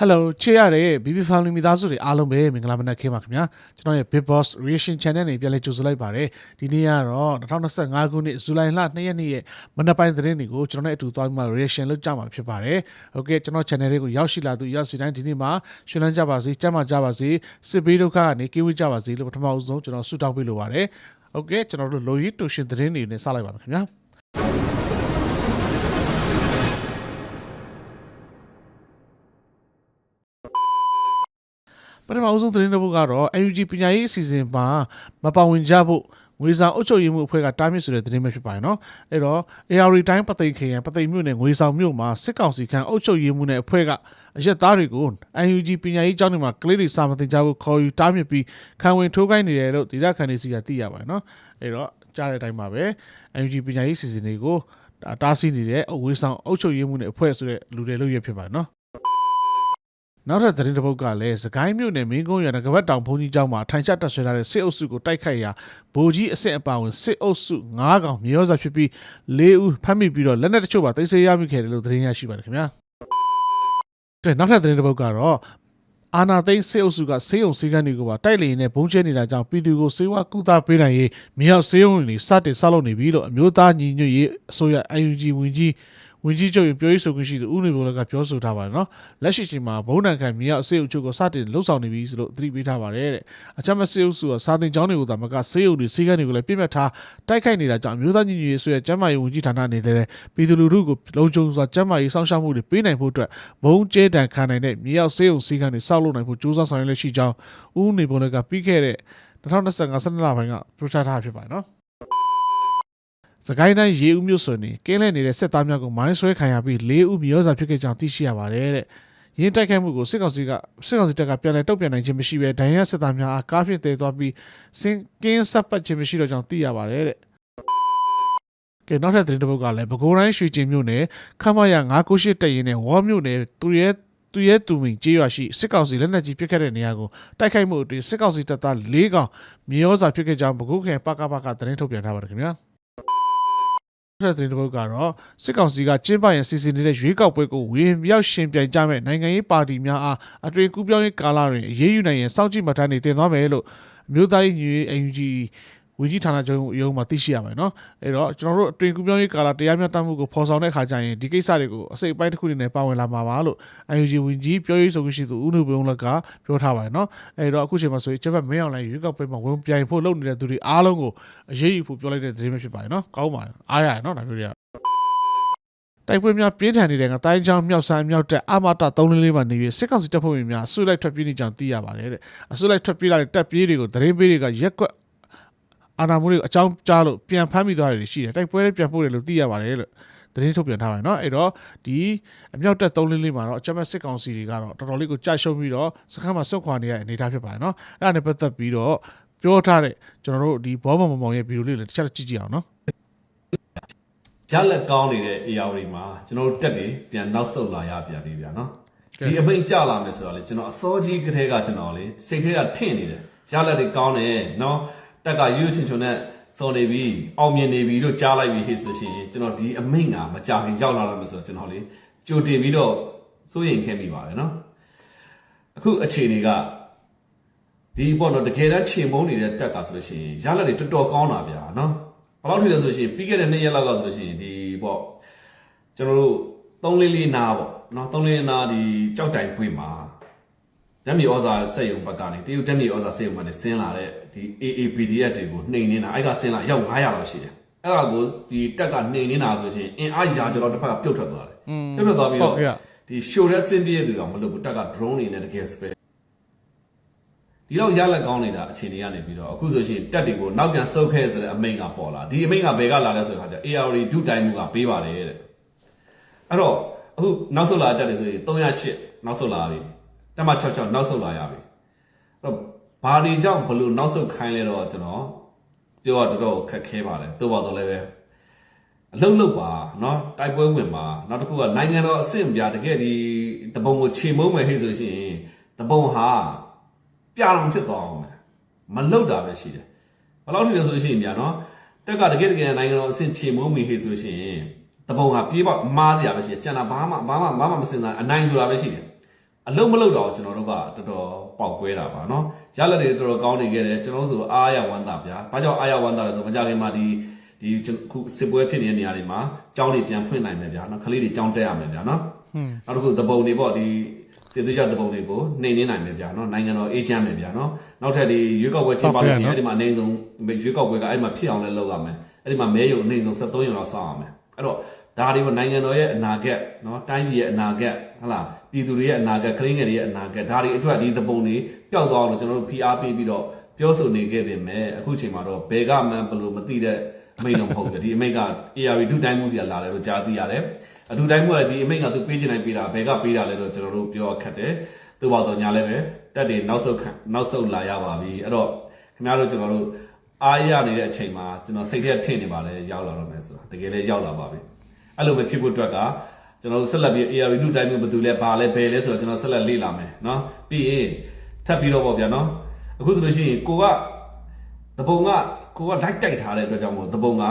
ဟယ်လိုချေရတဲ့ BB Family မိသားစုတွေအားလုံးပဲမင်္ဂလာမနက်ခင်းပါခင်ဗျာကျွန်တော်ရဲ့ Big Boss Reaction Channel နေပြန်လဲကြိုဆိုလိုက်ပါတယ်ဒီနေ့ကတော့2025ခုနှစ်ဇူလိုင်လ2ရက်နေ့ရဲ့မနက်ပိုင်းသတင်းတွေကိုကျွန်တော်နဲ့အတူသွားပြီးမှ reaction လုပ်ကြမှာဖြစ်ပါတယ်ဟုတ်ကဲ့ကျွန်တော် channel လေးကိုရောက်ရှိလာသူရောက်စီတိုင်းဒီနေ့မှာရှင်လန်းကြပါစေကြမ်းမာကြပါစေစစ်ဘေးဒုက္ခကနေကင်းဝေးကြပါစေလို့ပထမအဆုံးကျွန်တော်ဆုတောင်းပေးလိုပါတယ်ဟုတ်ကဲ့ကျွန်တော်တို့လိုရီတူရှင်သတင်းတွေနဲ့စလိုက်ပါမယ်ခင်ဗျာ ပထမအဆုံးသတင်းတစ်ပုဒ်ကတော့ UNG ပညာရေးအစီအစဉ်မှာမပါဝင်ကြဖို့ငွေဆောင်အုပ်ချုပ်ရေးမှုအဖွဲ့ကတားမြစ်ဆိုတဲ့သတင်းပဲဖြစ်ပါတယ်နော်အဲ့တော့ AR တိုင်းပသိမ်ခရိုင်ပသိမ်မြို့နယ်ငွေဆောင်မြို့မှာစစ်ကောင်စီခန့်အုပ်ချုပ်ရေးမှုနဲ့အဖွဲ့ကအရက်သားတွေကို UNG ပညာရေးကျောင်းတွေမှာကလေးတွေစာမသင်ကြဖို့ခေါ်ယူတားမြစ်ပြီးခံဝင်ထိုးခိုင်းနေတယ်လို့ဒေသခံတွေစီကသိရပါတယ်နော်အဲ့တော့ကြားတဲ့အတိုင်းပါပဲ UNG ပညာရေးအစီအစဉ်တွေကိုဒါတားဆီးနေတဲ့အဝေးဆောင်အုပ်ချုပ်ရေးမှုနဲ့အဖွဲ့ဆိုတဲ့လူတွေလို့ရဖြစ်ပါတယ်နော် နောက်ထပ်သတင်းတစ်ပုဒ်ကလည်းစကိုင်းမြို့နယ်မင်းကုန်းရွာကကပတ်တောင်ဘုံကြီးကျောင်းမှာထိုင်ချတက်ဆွဲထားတဲ့စစ်အုပ်စုကိုတိုက်ခိုက်ရာဗိုလ်ကြီးအဆင့်အပါအဝင်စစ်အုပ်စု9កောင်မြေရောစာဖြစ်ပြီး၄ဦးဖမ်းမိပြီးတော့လက်နက်တချို့ပါသိမ်းဆည်းရမိခဲ့တယ်လို့သတင်းရရှိပါတယ်ခင်ဗျာ။ကဲနောက်ထပ်သတင်းတစ်ပုဒ်ကတော့အာနာသိန်းစစ်အုပ်စုကဆေးရုံစည်းကမ်းတွေကိုပါတိုက်လေရင်နဲ့ဘုံကျဲနေတာကြောင့်ပြည်သူကိုစေဝါကုသပေးနိုင်ရေးမြေရောက်ဆေးရုံတွေစတင်ဆောက်လုပ်နေပြီလို့အမျိုးသားညီညွတ်ရေးအစိုးရ UNG ဝင်ကြီး ဝင်ကြီးချုပ်ရင်ပြောရေးဆိုခွင့်ရှိသူဦးနေဘုံလည်းကပြောဆိုထားပါတယ်နော်လက်ရှိချိန်မှာဘုံနံခံမြေရောက်ဆေးရုံချုပ်ကိုစတင်လှုပ်ဆောင်နေပြီဆိုလို့သတိပေးထားပါတယ်တဲ့အချမ်းမဆေးအုပ်စုကစာတင်ကျောင်းတွေကိုသာမကဆေးရုံတွေစည်းကမ်းတွေကိုလည်းပြည့်မြတ်ထားတိုက်ခိုက်နေတာကြောင့်အမျိုးသားညီညွတ်ရေးအစိုးရကျန်းမာရေးဝန်ကြီးဌာနအနေနဲ့လည်းပြည်သူလူထုကိုလုံခြုံစွာကျန်းမာရေးစောင့်ရှောက်မှုတွေပေးနိုင်ဖို့အတွက်ဘုံကျဲတန်ခံနိုင်တဲ့မြေရောက်ဆေးရုံစည်းကမ်းတွေဆောက်လုပ်နိုင်ဖို့ကြိုးစားဆောင်ရွက်လက်ရှိကြောင်းဦးနေဘုံလည်းကပြီးခဲ့တဲ့2025စနေလပိုင်းကပြောကြားထားဖြစ်ပါတယ်နော် စကိုင်းတိုင်းရေဦးမြို့ဆိုနေကင်းလဲနေတဲ့စစ်သားများကိုမိုင်းဆွဲခံရပြီး၄ဦးမြေရောစာဖြစ်ခဲ့ကြောင်းသိရှိရပါတယ်တဲ့။ရင်းတိုက်ခိုက်မှုကိုစစ်ကောင်စီကစစ်ကောင်စီတပ်ကပြန်လည်တုံ့ပြန်နိုင်ခြင်းမရှိဘဲဒဏ်ရာစစ်သားများအားကားဖြင့်တည်သွားပြီးစင်ကင်းဆက်ပတ်ခြင်းမရှိတော့ကြောင်းသိရပါတယ်တဲ့။ကဲနောက်ထပ်သတင်းတစ်ပုဒ်ကလည်းပဲခူးတိုင်းရွှေကျင်မြို့နယ်ခမရ998တပ်ရင်းနဲ့ဝေါ်မြို့နယ်သူရဲသူရဲသူမင်ကျေးရွာရှိစစ်ကောင်စီလက်နက်ကြီးပစ်ခတ်တဲ့နေရာကိုတိုက်ခိုက်မှုအတွင်းစစ်ကောင်စီတပ်သား၄ကောင်မြေရောစာဖြစ်ခဲ့ကြောင်းပဲခူးခရိုင်ပကပကသတင်းထုတ်ပြန်ထားပါတယ်ခင်ဗျာ။ တဲ့တဲ့ဘုတ်ကတော့စစ်ကောင်စီကကျင်းပရင်စီစဉ်နေတဲ့ရွေးကောက်ပွဲကိုဝင်ရောက်ရှင်ပြိုင်ကြမဲ့နိုင်ငံရေးပါတီများအားအတွေ့ကူးပြောင်းရေးကာလတွင်အရေးယူနိုင်ရင်စောင့်ကြည့်မှတ်တမ်းတွေတင်သွားမယ်လို့အမျိုးသားရေးညီညွတ်ရေး UNG ဝင်ကြီးဌာနချုပ်ရုံးမှာသိရှိရမယ်နော်အဲ့တော့ကျွန်တော်တို့အတွေ့ကူးပြောင်းရေးကာလတရားမျှတမှုကိုဖော်ဆောင်တဲ့အခါကျရင်ဒီကိစ္စတွေကိုအစိတ်အပိုင်းတစ်ခုအနေနဲ့ပါဝင်လာမှာပါလို့ UNG ဝင်ကြီးပြောရေးဆိုခွင့်ရှိသူဦးနုဘုံလက်ကပြောထားပါတယ်နော်အဲ့တော့အခုချိန်မှာဆိုရင်ချက်ဘက်မင်းအောင်လိုင်းရွေးကောက်ပွဲမှာဝင်ပြိုင်ဖို့လုပ်နေတဲ့သူတွေအားလုံးကိုအရေးယူဖို့ပြောလိုက်တဲ့သတင်းပဲဖြစ်ပါတယ်နော်ကောင်းပါတယ်အားရတယ်နော်ဒါမျိုးတွေကတိုက်ပွဲများပြင်းထန်နေတဲ့ကတိုင်းချောင်းမြောက်ဆိုင်မြောက်တက်အမတာ344မှာနေပြီးစစ်ကောင်စီတပ်ဖွဲ့ဝင်များဆွလိုက်ထွက်ပြေးနေကြောင်းသိရပါတယ်တဲ့အဆွလိုက်ထွက်ပြေးလာတဲ့တပ်ပြေးတွေကိုသတင်းပေးတွေကရက်ကွက် အာနာမိုးတွေကိုအကြောင်းကြားလို့ပြန်ဖမ်းမိသွားတယ်ရှိတယ်တိုက်ပွဲတွေပြန်ပို့တယ်လို့သိရပါတယ်လို့သတင်းထုတ်ပြန်ထားပါတယ်เนาะအဲ့တော့ဒီအမြောက်တက်344မှာတော့အကြမ်းဖက်စစ်ကောင်စီတွေကတော့တော်တော်လေးကိုကြာရှုံးပြီးတော့စခန်းမှာစွန့်ခွာနေရတဲ့အနေအထားဖြစ်ပါတယ်เนาะအဲ့ဒါနဲ့ပတ်သက်ပြီးတော့ပြောထားတဲ့ကျွန်တော်တို့ဒီဘောမောင်မောင်ရဲ့ဗီဒီယိုလေးလည်းတစ်ချက်ကြည့်ကြည့်အောင်เนาะ ရလက်ကောင်းနေတဲ့ AR တွေမှာကျွန်တော်တို့တက်တွေပြန်နောက်ဆုတ်လာရပြန်ပြီဗျာနော် ကဲ ဒီအမိန်ကြလာမယ်ဆိုတော့လေကျွန်တော်အစောကြီးကတည်းကကျွန်တော်လေစိတ်ထဲကထင့်နေတယ်ရလက်တွေကောင်းတယ်နော် တက်ကရွရွချွန်ချွန်နဲ့စော်နေပြီအောင်မြင်နေပြီလို့ကြားလိုက်ပြီဟေ့ဆိုရှင်ကျွန်တော်ဒီအမိန်ကမကြခင်ရောက်လာတော့မယ်ဆိုတော့ကျွန်တော်လေကြိုတင်ပြီးတော့စိုးရိမ်ခဲ့မိပါတယ်နော်အခုအခြေအနေကဒီပေါ့နော်တကယ်တမ်းချိန်မုန်းနေတဲ့တက်ကဆိုလို့ရှိရင်ရလက်တွေတော်တော်ကောင်းတာဗျာနော်ဘယ်လောက်ထိလဲဆိုလို့ရှိရင်ပြီးခဲ့တဲ့နှစ်ရက်လောက်ကဆိုလို့ရှိရင်ဒီပေါ့ကျွန်တော်တို့3လေးလေးနားပေါ့နော်3လေးလေးနားဒီကြောက်တိုင်ပွေးမှာဓာတ်မြေဩဇာစက်ရုံဘက်ကနေတရုတ်ဓာတ်မြေဩဇာစက်ရုံဘက်ကနေဆင်းလာတဲ့ ဒီ AAPDF တွေကိုနှိမ်နေတာအဲ့ကဆင်းလာရောက်900လောက်ရှိတယ်အဲ့ဒါကိုဒီတက်ကနှိမ်နေတာဆိုရှင်အင်အားရာကျော်တော့တစ်ဖက်ကပြုတ်ထွက်သွားတယ်ပြုတ်ထွက်သွားပြီးတော့ဟုတ်ကဲ့ဒီရှိုတဲ့ဆင်းပြေးသူတော့မလုပ်ဘူးတက်က drone တွေနဲ့တကယ် spare ဒီတော့ရလက်ကောင်းနေတာအခြေအနေကနေပြီးတော့အခုဆိုရှင်တက်တွေကိုနောက်ပြန်ဆုတ်ခဲ့ဆိုတဲ့အမိန့်ကပေါ်လာဒီအမိန့်ကဘယ်ကလာလဲဆိုတဲ့အခါကျ AR ဒုတိုင်းမှုကပေးပါတယ်တဲ့အဲ့တော့အခုနောက်ဆုတ်လာတဲ့တက်တွေဆိုရင်308နောက်ဆုတ်လာပြီတက်မ66နောက်ဆုတ်လာရပြီအဲ့တော့ ဘာတွေကြောင့်ဘလို့နောက်ဆုတ်ခိုင်းလဲတော့ကျွန်တော်ပြောရတော်တော်ခက်ခဲပါတယ်သို့ပါတော့လည်းပဲအလုံးလုံးပါเนาะတိုက်ပွဲဝင်ပါနောက်တစ်ခုကနိုင်ငံတော်အဆင့်ပြတကယ်ဒီတပုံကိုခြေမုံမယ်ဟဲ့ဆိုရှင်တပုံဟာ ပြအောင်ဖြစ်သွားအောင်မယ်မလောက်တာပဲရှိတယ်ဘယ်လောက်ထိလဲဆိုလို့ရှိရင်ဗျာနော်တက်ကတကယ်တကယ်နိုင်ငံတော်အဆင့်ချေမုံမီဟေ့ဆိုလို့ရှိရင်တပုံဟာပြေးပေါက်မားစရာပဲရှိတယ်ကျန်တာဘာမှဘာမှဘာမှမစင်စားအနိုင်ဆိုတာပဲရှိတယ် အလုံးမလုံးတော့ကျွန်တော်တို့ကတော်တော်ပေါက်ကွဲတာပါเนาะရလက်တွေတော်တော်ကောင်းနေခဲ့တယ်ကျွန်တော်တို့ဆိုအားရဝမ်းသာဗျာဘာကြောင့်အားရဝမ်းသာလဲဆိုမကြခင်မှာဒီဒီခုစစ်ပွဲဖြစ်နေတဲ့နေရာတွေမှာကျောင်းတွေပြန်ဖွင့်နိုင်မယ်ဗျာเนาะကလေးတွေကျောင်းတက်ရမယ်ဗျာเนาะ နောက်တစ်ခုသဘုံတွေပေါ့ဒီစေသွေးကြသဘုံတွေကိုနှိမ်နှင်းနိုင်မယ်ဗျာနော်နိုင်ငံတော်အေဂျင့်မယ်ဗျာနော်နောက်ထပ်ဒီရွေးကောက်ပွဲကျင်းပလို့ရှိရင်အဲ့ဒီမှာအနိုင်ဆုံးရွေးကောက်ပွဲကအဲ့ဒီမှာဖြစ်အောင်လည်းလုပ်ရမယ်အဲ့ဒီမှာမဲရုံအနိုင်ဆုံး73ရုံလောက်စောင့်ရမယ်အဲ့တော့ ဒါတွေကိုနိုင်ငံတော်ရဲ့အနာဂတ်နော်တိုင်းပြည်ရဲ့အနာဂတ်ဟုတ်လားပြည်သူတွေရဲ့အနာဂတ်ကလေးငယ်တွေရဲ့အနာဂတ်ဒါတွေအတွက်ဒီသဘုံတွေပျောက်သွားအောင်လို့ကျွန်တော်တို့ဖိအားပေးပြီးတော့ပြောဆိုနေခဲ့ပြင်မဲ့အခုချိန်မှာတော့ဘယ်ကမှန်ဘလို့မသိတဲ့အမိန့်တော့မဟုတ်ဘူးဒီအမိန့်က AR ဒုတိုင်းမှုစီကလာတယ်လို့ကြားသိရတယ်အဒုတိုင်းမှုကဒီအမိန့်ကသူပေးချင်တိုင်းပေးတာဘယ်ကပေးတာလဲတော့ကျွန်တော်တို့ပြောခက်တယ်သူ့ဘောတော့ညာလည်းပဲတက်တွေနောက်ဆုတ်ခံနောက်ဆုတ်လာရပါပြီအဲ့တော့ခင်ဗျားတို့ကျွန်တော်တို့အားရနေတဲ့အချိန်မှာကျွန်တော်စိတ်ထဲထင်နေပါလေရောက်လာတော့မယ်ဆိုတာတကယ်လည်းရောက်လာပါပြီ အဲ့လိုပဲဖြစ်ဖို့အတွက်ကကျွန်တော်တို့ဆက်လက်ပြီး AR ဒုတိုင်းမှုဘယ်သူလဲဘာလဲဘယ်လဲဆိုတော့ကျွန်တော်ဆက်လက်လေ့လာမယ်နော်ပြီးရင်ထပ်ပြီးတော့ပေါ့ဗျာနော်အခုဆိုလို့ရှိရင်ကိုကတပုံကကိုကလိုက်တိုက်ထားတဲ့အတွက်ကြောင့်မို့တပုံက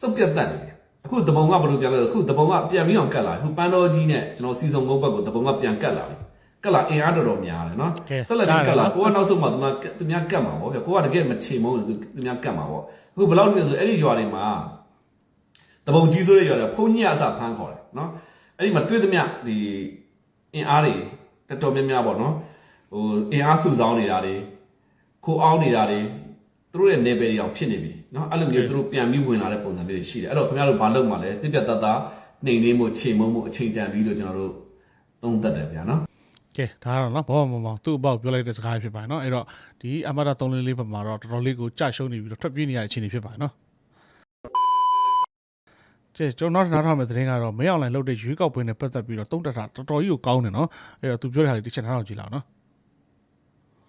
စုပ်ပြတ်တတ်နေပြီအခုတပုံကဘယ်လိုပြန်လဲအခုတပုံကပြန်ပြီးအောင်ကတ်လာအခုပန်းတော်ကြီးနဲ့ကျွန်တော်စီစုံကုန်းဘက်ကိုတပုံကပြန်ကတ်လာပြီကတ်လာအင်အားတော်တော်များတယ်နော်ဆက်လက်ပြီးကတ်လာကိုကနောက်ဆုံးမှသူကသူများကတ်မှာပေါ့ဗျကိုကတကယ်မချေမုန်းသူသူများကတ်မှာပေါ့အခုဘယ်လောက်လဲဆိုအဲ့ဒီရွာတွေမှာ တပုံကြီးဆိုတဲ့ရွာတွေဖုန်းညအစဖမ်းခေါ်တယ်နော်အဲ့ဒီမှာတွေ့သမျှဒီအင်အားတွေတော်တော်များများပေါ့နော်ဟိုအင်အားစုဆောင်းနေတာတွေခိုးအောင်းနေတာတွေသူတို့ရဲ့နေပယ်တွေအောင်ဖြစ်နေပြီเนาะအဲ့လိုမျိုးသူတို့ပြန်ပြီးဝင်လာတဲ့ပုံစံမျိုးတွေရှိတယ်အဲ့တော့ခင်ဗျားတို့ဘာလုပ်မှလဲပြပြတတ်တာနှိမ်နှင်းမှုချိန်မုံမှုအချိန်တန်ပြီးတော့ကျွန်တော်တို့သုံးသပ်တယ်ဗျာနော် ကဲဒါကတော့နော်ဘောမမောင်သူ့အပေါက်ပြောလိုက်တဲ့စကားဖြစ်ပါတယ်နော်အဲ့တော့ဒီအမရ344ဘက်မှာတော့တော်တော်လေးကိုကြာရှုံးနေပြီးတော့ထွက်ပြေးနေရတဲ့အခြေအနေဖြစ်ပါတယ်နော် ကျဲကျွန်တော်နောက်ထပ်နားထောင်မယ့်သတင်းကတော့မင်းအောင်လိုင်းလုပ်တဲ့ရွေးကောက်ပွဲနဲ့ပတ်သက်ပြီးတော့တုံးတက်တာတော်တော်ကြီးကိုကောင်းတယ်နော်အဲ့တော့သူပြောတဲ့ဟာလေးတစ်ချက်နားထောင်ကြည့်လောက်နော်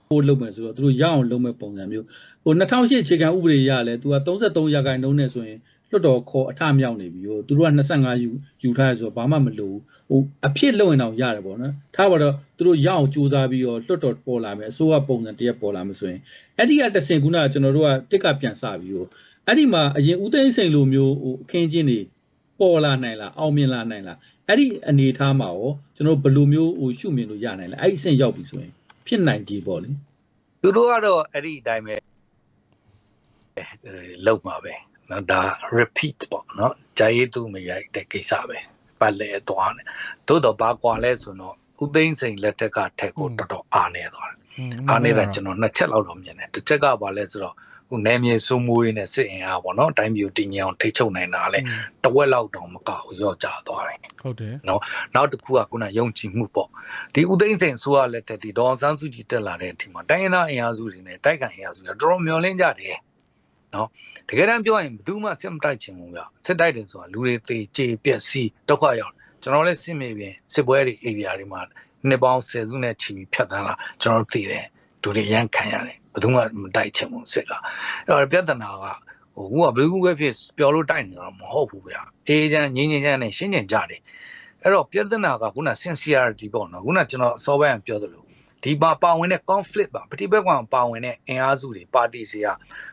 ဟိုလုပ်မယ်ဆိုတော့သူတို့ရအောင်လုပ်မဲ့ပုံစံမျိုးဟို2008အခြေခံဥပဒေရလဲသူက33ရာခိုင်နှုန်းနဲ့ဆိုရင်လွတ်တော်ခေါ်အထမြောက်နေပြီဟိုသူတို့က25ယူယူထားရဆိုတော့ဘာမှမလိုဘူးဟိုအဖြစ်လုပ်ရင်တော့ရတယ်ပေါ့နော်ထားပါတော့သူတို့ရအောင်ကြိုးစားပြီးတော့လွတ်တော်ပေါ်လာမယ်အစိုးရပုံစံတစ်ရက်ပေါ်လာမယ်ဆိုရင်အဲ့ဒီကတဆင်ခုနကကျွန်တော်တို့ကတစ်ကပြန်စပြီးဟိုအဲ့ဒီမှာအရင်ဦးသိန်းစိန်လိုမျိုးဟိုအခင်းချင်းတွေ ပေါ်လာနိုင်လားအောင်မြင်လာနိုင်လားအဲ့ဒီအနေအထားမှာရောကျွန်တော်ဘယ်လိုမျိုးဟိုရှုမြင်လို့ရနိုင်လဲအဲ့ဒီအဆင့်ရောက်ပြီဆိုရင်ဖြစ်နိုင်ကြီးပေါ့လေသူတို့ကတော့အဲ့ဒီအတိုင်းပဲအဲလောက်မှာပဲနော်ဒါ repeat ပေါ့နော်ဂျာရေးသူမရိုက်တဲ့ကိစ္စပဲပတ်လဲသွားတယ်သို့တော့ဘာကွာလဲဆိုတော့ဥသိမ်းစိန်လက်ထက်ကထက်ကိုတော်တော်အားနေသွားတယ်အားနေတာကျွန်တော်နှစ်ချက်လောက်တော့မြင်တယ်တစ်ချက်ကဘာလဲဆိုတော့ ခုနယ်မြေစိုးမိုးရေးနဲ့စစ်အင်အားပေါ့နော်အတိုင်းမျိုးတင်ញအောင်ထိတ်ချုပ်နိုင်တာလဲတဝက်လောက်တောင်မကဘူးရော့ကြသွားတယ်ဟုတ်တယ်နောက်တစ်ခုကခုနယုံကြည်မှုပေါ့ဒီဥသိမ်းစိန်ဆိုရလက်ထက်ဒီဒေါ်အောင်ဆန်းစုကြည်တက်လာတဲ့အချိန်မှာတိုင်းရင်းသားအင်အားစုတွေနဲ့တိုက်ခိုင်အင်အားစုတွေတော်တော်မျောလင်းကြတယ်နော်တကယ်တမ်းပြောရင်ဘယ်သူမှစစ်မတိုက်ချင်ဘူးဗျစစ်တိုက်တယ်ဆိုတာလူတွေသေကြေပြက်စီးဒုက္ခရောက်ကျွန်တော်လည်းစစ်မြေပြင်စစ်ပွဲတွေ area တွေမှာနှစ်ပေါင်းဆယ်စုနဲ့ချီပြီးဖြတ်သန်းလာကျွန်တော်တို့သိတယ်လူတွေရန်ခံရတယ် ဘယ်သူမှမတိုက်ချင်ဘူးစစ်ကအဲ့တော့ပြဿနာကဟိုကဘယ်သူပဲဖြစ်ပျော်လို့တိုက်နေတာမဟုတ်ဘူးဗျအေးချမ်းငင်းငင်းချမ်းနဲ့ရှင်းကျင်ကြတယ်အဲ့တော့ပြဿနာကခုန sincerity ပေါ့နော်ခုနကျွန်တော်အစောပိုင်းကပြောသလိုဒီမှာပါဝင်တဲ့ conflict ပါပဋိပက္ခမှာပါဝင်တဲ့အင်အားစုတွေပါတီစီက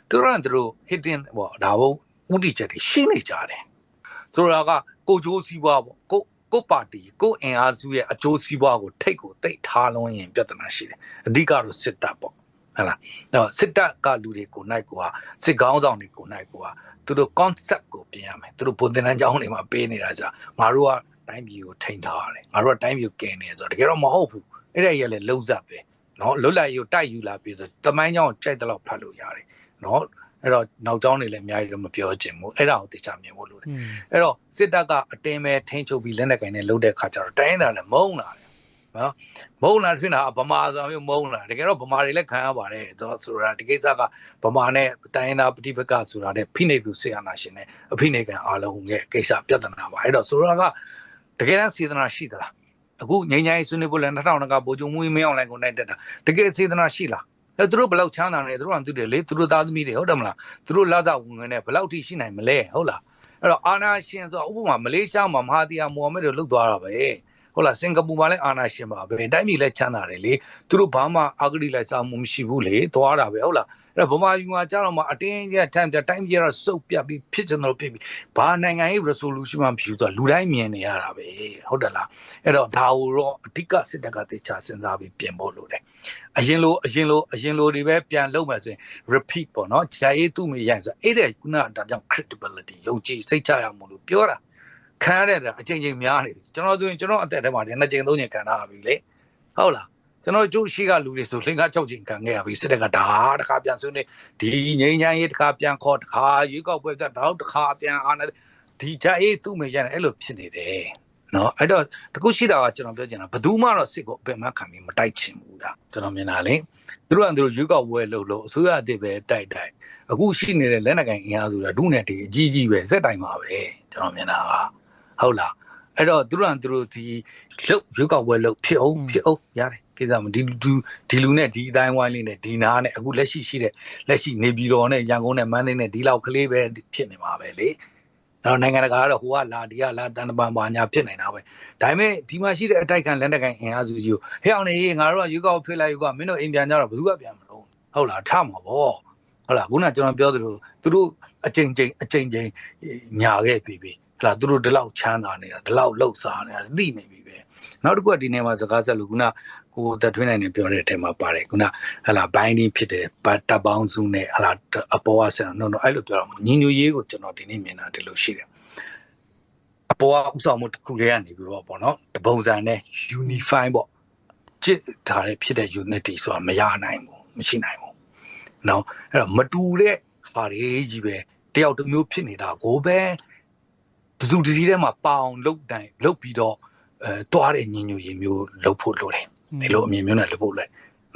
သူတို့ကသူတို့ hidden ပေါ့ဒါဘုံဥတီချက်တွေရှင်းနေကြတယ်ဆိုတော့ကကိုချိုးစီးပွားပေါ့ကိုကိုပါတီကိုအင်အားစုရဲ့အကျိုးစီးပွားကိုထိတ်ကိုတိတ်ထားလုံးရင်ပြဿနာရှိတယ်အဓိကတော့စစ်တပ်ပေါ့ ဟလားအဲ့တော့စစ်တပ်ကလူတွေကိုနိုင်ကိုကစစ်ကောင်းဆောင်တွေကိုနိုင်ကိုကသူတို့ concept ကိုပြင်ရမယ်သူတို့ဘုံသင်တန်းကျောင်းတွေမှာပေးနေတာကြာငါတို့ကတိုင်းပြည်ကိုထိန်ထားရတယ်ငါတို့ကတိုင်းပြည်ကိုကယ်နေတယ်ဆိုတော့တကယ်တော့မဟုတ်ဘူးအဲ့ဒါကြီးကလည်းလုံစပ်ပဲနော်လွတ်လပ်ရေးကိုတိုက်ယူလာပြီးဆိုတမိုင်းကျောင်းကိုကြိုက်တော့ဖတ်လို့ရတယ်နော်အဲ့တော့နောက်ကျောင်းတွေလည်းအများကြီးတော့မပြောချင်ဘူးအဲ့ဒါကိုသိချမြင်ဖို့လိုတယ်အဲ့တော့စစ်တပ်ကအတင်းပဲထိန်းချုပ်ပြီးလက်နက်ကင်နဲ့လှုပ်တဲ့ခါကျတော့တိုင်းသားလည်းမုန်းလာတယ် နော်မုန်းလာဖြစ်တာဗမာဆိုမျိုးမုန်းလာတကယ်တော့ဗမာတွေလည်းခံရပါတယ်ဆိုတာဒီကိစ္စကဗမာနဲ့တိုင်းသားပဋိပက္ခဆိုတာတဲ့ဖိနှိပ်သူဆေအာနာရှင်နဲ့အဖိနှိပ်ကန်အားလုံးရဲ့ကိစ္စပြဿနာပါအဲ့တော့ဆိုတာကတကယ်တမ်းစေတနာရှိသလားအခုငိမ့်ငိုင်းဆွေးနွေးဖို့လဲ2000ကဗိုလ်ချုပ်မူကြီးမင်းအောင်လိုင်ကိုနိုင်တက်တာတကယ်စေတနာရှိလားအဲသူတို့ဘယ်လောက်ချမ်းသာနေသူတို့ကသူတွေလေသူတို့သားသမီးတွေဟုတ်တယ်မလားသူတို့လာစားဝင်ငွေနဲ့ဘယ်လောက်ထိရှိနိုင်မလဲဟုတ်လားအဲ့တော့အာနာရှင်ဆိုဥပမာမလေးရှားမှာမဟာတီယာမိုဟာမက်တို့လှုပ်သွားတာပဲ ဟုတ်လားစင်ကာပူမှာလည်းအာဏာရှင်ပါပဲတိုင်းပြည်လည်းချမ်းသာတယ်လေသူတို့ဘာမှအာဂတိလိုက်စားမှုမရှိဘူးလေသွားတာပဲဟုတ်လားအဲ့တော့ဗမာပြည်မှာကြားတော့မှအတင်းကြီးတမ်းပြတိုင်းပြည်ကတော့စုပ်ပြတ်ပြီးဖြစ်ချင်တော့ဖြစ်ပြီးဘာနိုင်ငံရေး resolution မှမရှိဘူးဆိုတော့လူတိုင်းမြင်နေရတာပဲဟုတ်တယ်လားအဲ့တော့ဒါကိုတော့အဓိကစစ်တပ်ကတေချာစဉ်းစားပြီးပြင်ဖို့လိုတယ်အရင်လိုအရင်လိုအရင်လိုတွေပဲပြန်လုပ်မယ်ဆိုရင် repeat ပေါ့နော်ဂျာရေးသူ့မိရိုင်းဆိုအဲ့ဒါခုနကဒါကြောင့် credibility ယုံကြည်စိတ်ချရမှုလို့ပြောတာ ခံရတဲ့အချိန်ချင်းများနေပြီကျွန်တော်ဆိုရင်ကျွန်တော်အသက်ထဲမှာနှစ်ကြိမ်သုံးကြိမ်ခံရပြီလေဟုတ်လားကျွန်တော်ကျိုးရှိကလူတွေဆိုလင်္ကာ6ကြိမ်ခံခဲ့ရပြီစစ်တပ်ကဒါတခါပြန်ဆွေးနေဒီငိမ့်ချမ်းရေးတခါပြန်ခေါ်တခါရွေးကောက်ပွဲသက်တော့တခါပြန်အာဏာဒီဂျာရေးသူ့မိရိုင်းအဲ့လိုဖြစ်နေတယ်နော်အဲ့တော့တခုရှိတာကကျွန်တော်ပြောချင်တာဘယ်သူမှတော့စစ်ကိုအပင်မခံပြီးမတိုက်ချင်ဘူးလားကျွန်တော်မြင်တာလေသူတို့ကသူတို့ရွေးကောက်ပွဲလုပ်လို့အစိုးရအစ်စ်ပဲတိုက်တိုက်အခုရှိနေတဲ့လက်နက်ကိုင်အင်အားဆိုတာဒုနဲ့ဒီအကြီးကြီးပဲစက်တိုင်ပါပဲကျွန်တော်မြင်တာက ဟုတ်လားအဲ့တော့သူတို့ကသူတို့ဒီလုတ်ရွေးကောက်ပွဲလုတ်ဖြစ်အောင်ဖြစ်အောင်ရတယ်ကိစ္စမဒီလူဒီလူနဲ့ဒီအတိုင်းဝိုင်းလေးနဲ့ဒီနာနဲ့အခုလက်ရှိရှိတဲ့လက်ရှိနေပြည်တော်နဲ့ရန်ကုန်နဲ့မန္တလေးနဲ့ဒီလောက်ကလေးပဲဖြစ်နေမှာပဲလေတော့နိုင်ငံတကာကတော့ဟိုကလာဒီကလာတန်တပန်ပါညာဖြစ်နေတာပဲဒါပေမဲ့ဒီမှာရှိတဲ့အတိုက်ခံလက်နက်ကိုင်အင်အားစုကြီးကိုဟဲ့အောင်နေငါတို့ကရွေးကောက်ဖြစ်လိုက်ရွေးကောက်မင်းတို့အိမ်ပြန်ကြတော့ဘယ်သူကပြန်မလို့ဟုတ်လားထမှာပေါ့ဟုတ်လားခုနကျွန်တော်ပြောသလိုသူတို့အချိန်ချင်းအချိန်ချင်းညာခဲ့ပြီပြီ ဟလာသူတို့ဒီလောက်ချမ်းသာနေတာဒီလောက်လှုပ်ရှားနေတာသိနေပြီပဲနောက်တစ်ခုကဒီနေမှာစကားဆက်လို့ခုနကိုသက်ထွင်းနိုင်နေပြောတဲ့အထက်မှာပါတယ်ခုနဟလာဘိုင်းဒင်းဖြစ်တယ်ဘတ်တပ်ပေါင်းစုနဲ့ဟလာအပေါ်ကဆက်တော့တော့အဲ့လိုပြောတာညီညွတ်ရေးကိုကျွန်တော်ဒီနေ့မြင်တာဒီလိုရှိတယ်အပေါ်ကဥဆောင်မှုတစ်ခုလေးကနေပြီးတော့ပေါ့နော်တပုံစံနဲ့ unify ပေါ့ချစ်ဒါလည်းဖြစ်တဲ့ unity ဆိုတာမရနိုင်ဘူးမရှိနိုင်ဘူးနော်အဲ့တော့မတူတဲ့ဟာတွေကြီးပဲတယောက်တစ်မျိုးဖြစ်နေတာကိုပဲ ဘယ်သူတစည်းထဲမှာပါအောင်လှုပ်တိုင်လှုပ်ပြီးတော့အဲတွားတဲ့ညညရည်မျိုးလှုပ်ဖို့လိုတယ်ဒီလိုအမြင်မျိုးနဲ့လှုပ်ဖို့လဲ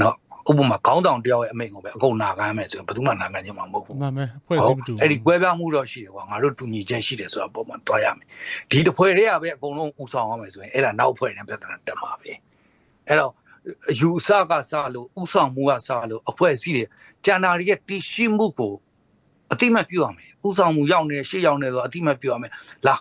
နော်ဥပမာခေါင်းဆောင်တယောက်ရဲ့အမိန့်ကိုပဲအကုန်နာခံမယ်ဆိုရင်ဘယ်သူမှနာခံခြင်းမှာမဟုတ်ဘူးမှန်ပဲဖွဲ့စည်းမတူအဲ့ဒီကွဲပြားမှုတော့ရှိတယ်ကွာငါတို့တူညီချက်ရှိတယ်ဆိုတာပုံမှန်တွားရမယ်ဒီတစ်ဖွဲ့တည်းကပဲအကုန်လုံးဥဆောင်ရမယ်ဆိုရင်အဲ့ဒါနောက်ဖွဲ့တဲ့ပြဿနာတက်မှာပဲအဲ့တော့ယူအစကစလို့ဥဆောင်မှုကစလို့အဖွဲ့အစည်းတွေကျန်တာတွေရဲ့တည်ရှိမှုကိုအတိမတ်ပြုရမယ် ဥဆောင်မှုရောက်နေရှေ့ရောက်နေဆိုအတိမတ်ပြုရမယ်လာ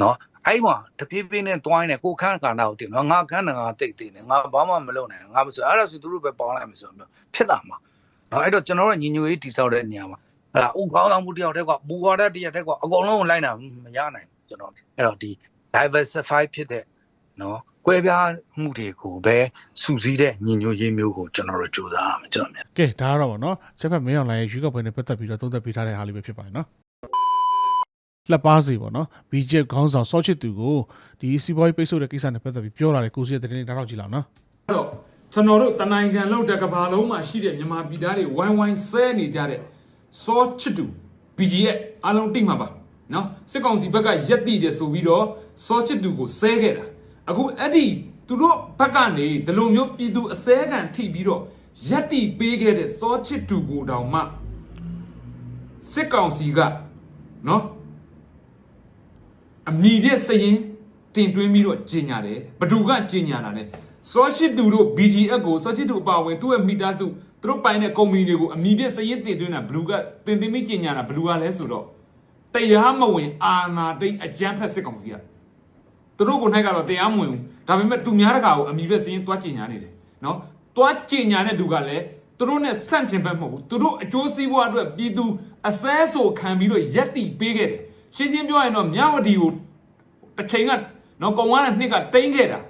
နော်အဲ့မှာတဖြည်းဖြည်းနဲ့တွိုင်းနေကိုခန်းကဏ္ဍကိုတင်နော်ငါခန်းကငါတိတ်တိတ်နေငါဘာမှမလုပ်နိုင်ငါမဆိုအဲ့ဒါဆိုသူတို့ပဲပေါင်းလိုက်မယ်ဆိုတော့ဖြစ်တာမှာနော်အဲ့တော့ကျွန်တော်တို့ညီညွတ်ရေးတည်ဆောက်တဲ့နေရာမှာဟလာဥကောင်းဆောင်မှုတယောက်တည်းကဘူဝါဒတယောက်တည်းကအကုန်လုံးကိုလိုက်တာမရနိုင်ဘူးကျွန်တော်အဲ့တော့ဒီ diversify ဖြစ်တဲ့နော် ကွဲပြားမှုတွေကိုပဲစူးစီးတဲ့ညီညွတ်ရေးမျိုးကိုကျွန်တော်တို့ကြိုးစားရမယ်ကျွန်တော်မြင်ကဲဒါကတော့ဗောနော်ချက်ဖက်မင်းအောင်လိုင်းရဲ့ရွေးကောက်ပွဲနဲ့ပတ်သက်ပြီးတော့သုံးသပ်ပေးထားတဲ့ဟာလေးပဲဖြစ်ပါတယ်နော်လက်ပါစီပေါ့နော် BJP ခေါင်းဆောင်စောချစ်သူကိုဒီစီးပွားရေးပိတ်ဆို့တဲ့ကိစ္စနဲ့ပတ်သက်ပြီးပြောလာတဲ့ကိုစီရဲ့တဲ့တင်လေးတောက်ကြည့်လောက်နော်အဲ့တော့ကျွန်တော်တို့တနိုင်ငံလုံးတကဘာလုံးမှာရှိတဲ့မြန်မာပြည်သားတွေဝိုင်းဝိုင်းဆဲနေကြတဲ့စောချစ်တူ BGF အားလုံးတိတ်မှာပါနော်စစ်ကောင်စီဘက်ကရက်တိတယ်ဆိုပြီးတော့စောချစ်တူကိုဆဲခဲ့တာ အခုအဲ့ဒီသူတို့ဘက်ကနေဒီလိုမျိုးပြည်သူအစဲခံထိပြီးတော့ရက်တိပေးခဲ့တဲ့စောချစ်တူကိုတောင်မှစစ်ကောင်စီကနော်အမိပြည့်စရင်တင်သွင်းပြီးတော့ကြီးညာတယ်ဘသူကကြီးညာတာလဲစောရှိတူတို့ BGF ကိုစောရှိတူအပါဝင်သူ့ရဲ့မိသားစုသူတို့ပိုင်တဲ့ကုမ္ပဏီတွေကိုအမိပြည့်စရင်တင်သွင်းတာဘလူကတင်သွင်းပြီးကြီးညာတာဘလူကလဲဆိုတော့တရားမဝင်အာနာတိတ်အကြမ်းဖက်စစ်ကောင်စီက သူတို့ကို၌ကတော့တရားမဝင်ဘူးဒါပေမဲ့တူများတကာကိုအမိပြည့်စရင်တွားကြီးညာနေတယ်နော်တွားကြီးညာတဲ့သူကလည်းသူတို့နဲ့ဆန့်ကျင်ဘက်မဟုတ်ဘူးသူတို့အကျိုးစီးပွားအတွက်ပြည်သူအစဲဆိုခံပြီးတော့ရက်တီပေးခဲ့တယ်ရှင်းချင်းပြောရင်တော့မြဝတီကိုတစ်ချိန်ကနော်ကုံသွားတဲ့နှစ်ကတိမ့်ခဲ့တာ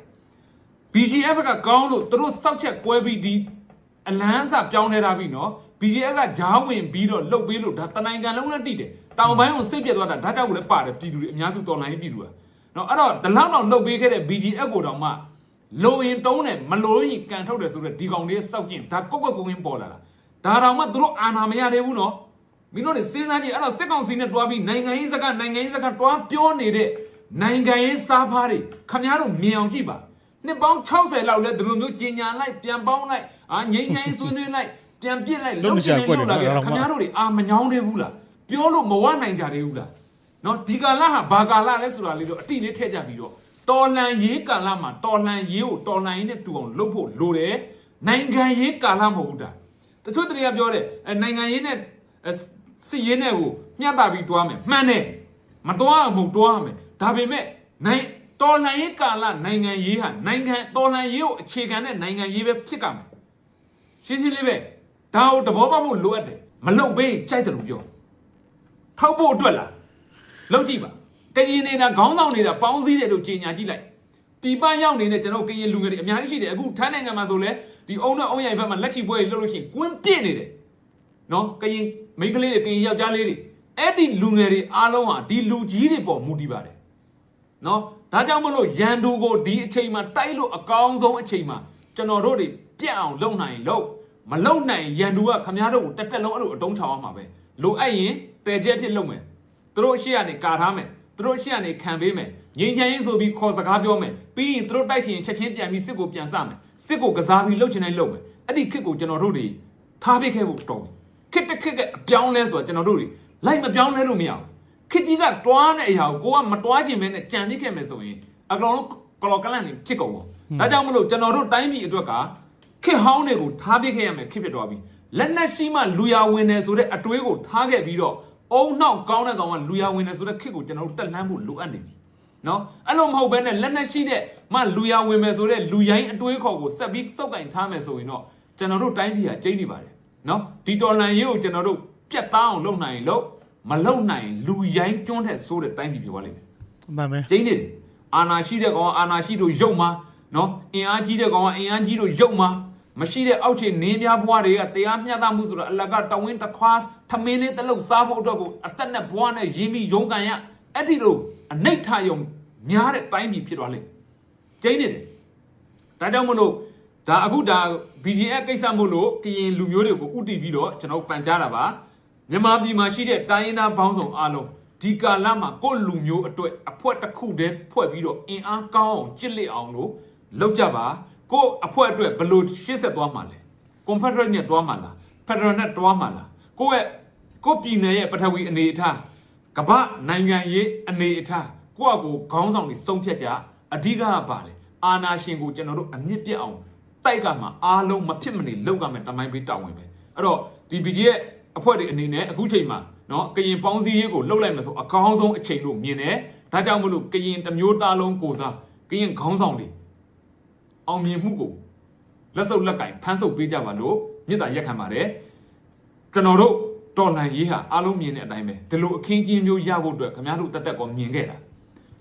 BGF ကကောင်းလို့သူတို့စောက်ချက်ကွဲပြီးဒီအလန်းစာပြောင်းနေတာပြီနော် BGF ကဂျားဝင်ပြီးတော့လှုပ်ပေးလို့ဒါတနိုင်ငံလုံးနဲ့တိတယ်တောင်ပိုင်းကိုစိတ်ပြတ်သွားတာဒါကြောင့်ကိုလည်းပါတယ်ပြည်သူတွေအများစုတော်လိုင်းပြည်သူက နော်အဲ့တော့ဒီလောက်တော့လှုပ်ပေးခဲ့တဲ့ BGF ကိုတောင်မှလိုရင်တုံးတယ်မလိုရင်ကန်ထုတ်တယ်ဆိုတော့ဒီကောင်လေးစောက်ကျင်ဒါကွက်ကွက်ကုန်းကင်းပေါ်လာတာဒါတောင်မှသူတို့အာဏာမရသေးဘူးနော်မင်းတို့တွေစဉ်းစားကြည့်အဲ့တော့စစ်ကောင်စီနဲ့တွားပြီးနိုင်ငံရေးစကားနိုင်ငံရေးစကားတွားပြောနေတဲ့နိုင်ငံရေးစားဖားတွေခမရတို့မြင်အောင်ကြည့်ပါနှစ်ပေါင်း60လောက်လဲဒီလိုမျိုးကြီးညာလိုက်ပြန်ပေါင်းလိုက်အာငိမ့်ငိမ့်ဆွေးနွေးလိုက်ပြန်ပြစ်လိုက်လုံးချင်နေလို့လာခဲ့ခမရတို့တွေအာမညောင်းသေးဘူးလားပြောလို့မဝနိုင်ကြသေးဘူးလား နော်ဒီကာလဟာဘာကာလလဲဆိုတာလေးတော့အတိလေးထည့်ကြပြီးတော့တော်လန်ရေးကာလမှာတော်လန်ရေးကိုတော်လန်ရေးနဲ့တူအောင်လုပ်ဖို့လိုတယ်နိုင်ငံရေးကာလမဟုတ်ဘူးတာတချို့တည်းကပြောတယ်အဲနိုင်ငံရေးနဲ့စစ်ရေးနဲ့ကိုမျှတာပြီးတွားမယ်မှန်တယ်မတွားအောင်မဟုတ်တွားမယ်ဒါပေမဲ့နိုင်တော်လှန်ရေးကာလနိုင်ငံရေးဟာနိုင်ငံတော်လှန်ရေးကိုအခြေခံတဲ့နိုင်ငံရေးပဲဖြစ်ကမှာရှင်းရှင်းလေးပဲဒါကိုတဘောပေါက်ဖို့လိုအပ်တယ်မလုတ်ဘေးကြိုက်တယ်လို့ပြောထောက်ဖို့အတွက်လား လောက်ကြည့်ပါကရင်နေတာခေါင်းဆောင်နေတာပေါင်းစည်းတယ်လို့ကြေညာကြည့်လိုက်ပြည်ပရောက်နေတဲ့ကျွန်တော်ကရင်လူငယ်တွေအများကြီးရှိတယ်အခုထိုင်းနိုင်ငံမှာဆိုလဲဒီအုံနဲ့အုံရိုင်ဘက်မှာလက်ချီပွဲတွေလုပ်လို့ရှိရင်ကွင်းပြည့်နေတယ်နော်ကရင်မိန်းကလေးတွေကရင်ယောက်ျားလေးတွေအဲ့ဒီလူငယ်တွေအားလုံးဟာဒီလူကြီးတွေပေါ်မူတည်ပါတယ်နော်ဒါကြောင့်မလို့ရန်သူကိုဒီအချိန်မှာတိုက်လို့အကောင်းဆုံးအချိန်မှာကျွန်တော်တို့တွေပြက်အောင်လုပ်နိုင်လို့မလုပ်နိုင်ရန်သူကခမားတို့ကိုတက်တက်လုံးအဲ့လိုအတုံးချောင်းအောင်မှာပဲလိုအပ်ရင်ပယ်ကျက်ဖြစ်လုပ်မယ် သူတို့အရှိကနေကာထားမယ်သူတို့အရှိကနေခံပေးမယ်ငြိမ်းချမ်းရေးဆိုပြီးခေါ်စကားပြောမယ်ပြီးရင်သူတို့တိုက်ချင်ရင်ချက်ချင်းပြန်ပြီးစစ်ကိုပြန်စမယ်စစ်ကိုကစားပြီးလှုပ်ချင်တိုင်းလှုပ်မယ်အဲ့ဒီခစ်ကိုကျွန်တော်တို့တွေထားပစ်ခဲ့ဖို့တော်ပြီခစ်တစ်ခစ်ကအပြောင်းလဲဆိုတာကျွန်တော်တို့တွေလိုက်မပြောင်းလဲလို့မရဘူးခစ်ကြီးကတွားတဲ့အရာကိုကိုကမတွားခြင်းပဲနဲ့ကြံနေခဲ့မယ်ဆိုရင်အကောင်လုံးကလော်ကလန်နေဖြစ်ကုန်ပေါ့ဒါကြောင့်မလို့ကျွန်တော်တို့တိုင်းပြည်အတွက်ကခစ်ဟောင်းတွေကိုထားပစ်ခဲ့ရမယ်ခစ်ဖြစ်သွားပြီလက်နက်ရှိမှလူရဝင်တယ်ဆိုတဲ့အတွေးကိုထားခဲ့ပြီးတော့ အုံနောက်ကောင်းတဲ့ကောင်ကလူရဝင်တယ်ဆိုတဲ့ခစ်ကိုကျွန်တော်တို့တက်လှမ်းဖို့လိုအပ်နေပြီနော်အဲ့လိုမဟုတ်ဘဲနဲ့လက်နက်ရှိတဲ့မှလူရဝင်မယ်ဆိုတဲ့လူရိုင်းအတွေးခေါ်ကိုဆက်ပြီးစောက်ကင်ထားမယ်ဆိုရင်တော့ကျွန်တော်တို့တိုင်းပြည်ကကျိန်းနေပါတယ်နော်ဒီတော်လန်ရေးကိုကျွန်တော်တို့ပြတ်သားအောင်လုပ်နိုင်ရင်လုပ်မလုပ်နိုင်ရင်လူရိုင်းကျွန်းတဲ့ဆိုးတဲ့တိုင်းပြည်ပြောပါလိမ့်မယ်အမှန်ပဲကျင်းနေတယ်အာနာရှိတဲ့ကောင်ကအာနာရှိတို့ရုပ်မှာနော်အင်အားကြီးတဲ့ကောင်ကအင်အားကြီးတို့ရုပ်မှာ မရှိတဲ့အောက်ခြေနင်းပြားဘွားတွေကတရားမျှတမှုဆိုတော့အလကတဝင်းတစ်ခွာထမင်းလေးတစ်လုံးစားဖို့အတွက်ကိုအသက်နဲ့ဘွားနဲ့ရင်းပြီးရုံးကန်ရအဲ့ဒီလိုအနိဋ္ဌယုံများတဲ့တိုင်းပြည်ဖြစ်သွားလိမ့်မယ်ကျင်းနေတယ်ဒါကြောင့်မလို့ဒါအခုဒါ BGF ကိစ္စမို့လို့ကရင်လူမျိုးတွေကိုဥတီပြီးတော့ကျွန်တော်ပန်ကြားတာပါမြန်မာပြည်မှာရှိတဲ့တိုင်းရင်းသားဘောင်းဆောင်အားလုံးဒီကာလမှာကိုယ့်လူမျိုးအတွက်အဖွဲတစ်ခုတည်းဖွဲ့ပြီးတော့အင်အားကောင်းအောင်ကြစ်လက်အောင်လို့လုပ်ကြပါ ကိုအဖွဲ့အတွက်ဘလို့ရှေ့ဆက်သွားမှာလဲ Confederate နဲ့သွားမှာလား Federal နဲ့သွားမှာလားကိုရဲ့ကိုပြည်နယ်ရဲ့ပထဝီအနေအထားကမ္ဘာနိုင်ငံရေးအနေအထားကိုယ့်အကိုခေါင်းဆောင်တွေစုံဖြတ်ကြအဓိကကပါလေအာနာရှင်ကိုကျွန်တော်တို့အမြင့်ပြအောင်တိုက်ကမှအားလုံးမဖြစ်မနေလောက်ကမှတမိုင်းပေးတောင်းဝင်ပဲအဲ့တော့ဒီ BG ရဲ့အဖွဲ့တွေအနေနဲ့အခုချိန်မှာနော်ကရင်ပေါင်းစည်းရေးကိုလှုပ်လိုက်မယ်ဆိုအကောင်းဆုံးအချိန်လို့မြင်တယ်ဒါကြောင့်မလို့ကရင်တမျိုးသားလုံးကိုစားကရင်ခေါင်းဆောင်တွေ အောင်မြင်မှုကိုလက်စုပ်လက်ကင်ဖမ်းဆုပ်ပေးကြပါလို့မြစ်တာရက်ခံပါတယ် ကျွန်တော်တို့တော်လှန်ရေးဟာအားလုံးမြင်တဲ့အတိုင်းပဲဒီလိုအခင်းကျင်းမျိုးရဖို့အတွက်ခင်ဗျားတို့တက်တက်ကောမြင်ခဲ့တာ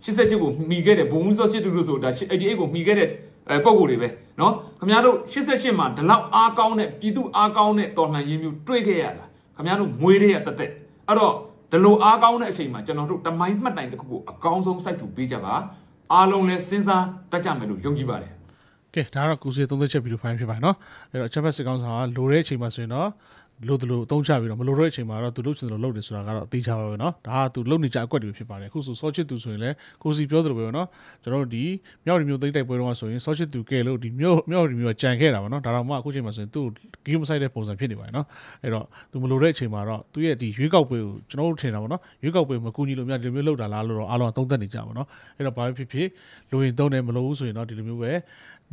88ကိုမှီခဲ့တဲ့ဘုံဦးစောချစ်တူတို့ဆိုတာ88ကိုမှီခဲ့တဲ့အဲပုံကိုယ်တွေပဲเนาะခင်ဗျားတို့88မှာဒီလောက်အားကောင်းတဲ့ပြည်သူအားကောင်းတဲ့တော်လှန်ရေးမျိုးတွေ့ခဲ့ရတာခင်ဗျားတို့မွေးတဲ့ရတက်တက်အဲ့တော့ဒီလိုအားကောင်းတဲ့အချိန်မှာကျွန်တော်တို့တမိုင်းမှတ်တိုင်တစ်ခုကိုအကောင်းဆုံးစိုက်ထူပေးကြပါအားလုံးလဲစဉ်းစားတတ်ကြမယ်လို့ယုံကြည်ပါတယ် ကဲဒါကတော့ကုစီသုံးသက်ချက်ဗီဒီယိုဖိုင်ဖြစ်ပါတယ်နော်အဲ့တော့ချက်ဖက်စစ်ကောင်းဆောင်ကလိုတဲ့အချိန်မှာဆိုရင်တော့လို့တလို့အသုံးချပြီးတော့မလိုတဲ့အချိန်မှာတော့သူလုပ်ချင်တယ်လို့လုပ်တယ်ဆိုတာကတော့အသေးချပါပဲเนาะဒါကသူလုပ်နေကြအကွက်တွေဖြစ်ပါတယ်အခုဆိုစောချစ်သူဆိုရင်လည်းကိုစီပြောသလိုပဲเนาะကျွန်တော်တို့ဒီမြောက်ရီမျိုးသိမ့်တိုက်ပွဲတော့ဆိုရင်စောချစ်သူကဲလို့ဒီမြောက်မြောက်ရီမျိုးကကြံခဲ့တာပါเนาะဒါတော့မှအခုချိန်မှာဆိုရင်သူ့ဂိမ်းမဆိုင်တဲ့ပုံစံဖြစ်နေပါတယ်เนาะအဲ့တော့သူမလိုတဲ့အချိန်မှာတော့သူ့ရဲ့ဒီရွေးကောက်ပွဲကိုကျွန်တော်တို့ထင်တာပါเนาะရွေးကောက်ပွဲမကူညီလို့များဒီလိုမျိုးလုပ်တာလားလို့တော့အားလုံးကသုံးသပ်နေကြပါเนาะအဲ့တော့ဘာပဲဖြစ်ဖြစ်လိုရင်သုံးတယ်မလိုဘူးဆိုရင်တော့ဒီလိုမျိုးပဲ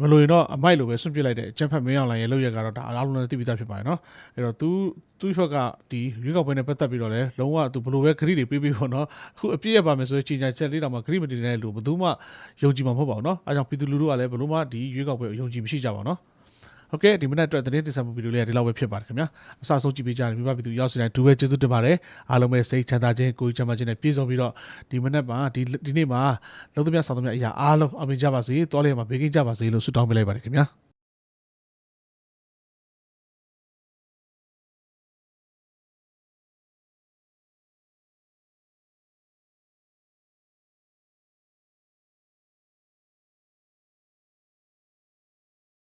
မလို့ရင်တော့အမိုက်လိုပဲဆွန့်ပစ်လိုက်တဲ့အချမ်းဖတ်မင်းအောင်လိုင်းရဲ့လောက်ရကတော့ဒါအားလုံးလည်းသိပြီးသားဖြစ်ပါတယ်နော်အဲ့တော့ तू သူ့ဘက်ကဒီရွေးကောက်ပွဲနဲ့ပတ်သက်ပြီးတော့လည်းလုံးဝ तू ဘလို့ပဲခရီးတွေပေးပြီးပေါ့နော်အခုအပြည့်ရပါမယ်ဆိုရင်ချိန်ချာချက်လေးတောင်မှခရီးမတည်တဲ့လူဘယ်သူမှယုံကြည်မှာမဟုတ်ပါဘူးနော်အားကြောင့်ပြည်သူလူထုကလည်းဘလို့မှဒီရွေးကောက်ပွဲကိုယုံကြည်မရှိကြပါဘူးနော် ဟုတ်ကဲ့ဒီမနက်အတွက်သတင်းတင်ဆက်မှုဗီဒီယိုလေးကဒီလောက်ပဲဖြစ်ပါတယ်ခင်ဗျာအစဆုံးကြည့်ပေးကြတယ်မိဘပြည်သူရောက်စီတိုင်းဒူပဲကျေးဇူးတင်ပါတယ်အားလုံးပဲစိတ်ချမ်းသာခြင်းကိုယ်ချမ်းသာခြင်းနဲ့ပြည့်စုံပြီးတော့ဒီမနက်မှာဒီဒီနေ့မှာလုံးသမျှဆောင်သမျှအရာအားလုံးအမြင်ကြပါစေတောလေးမှာဘေးကင်းကြပါစေလို့ဆုတောင်းပေးလိုက်ပါတယ်ခင်ဗျာ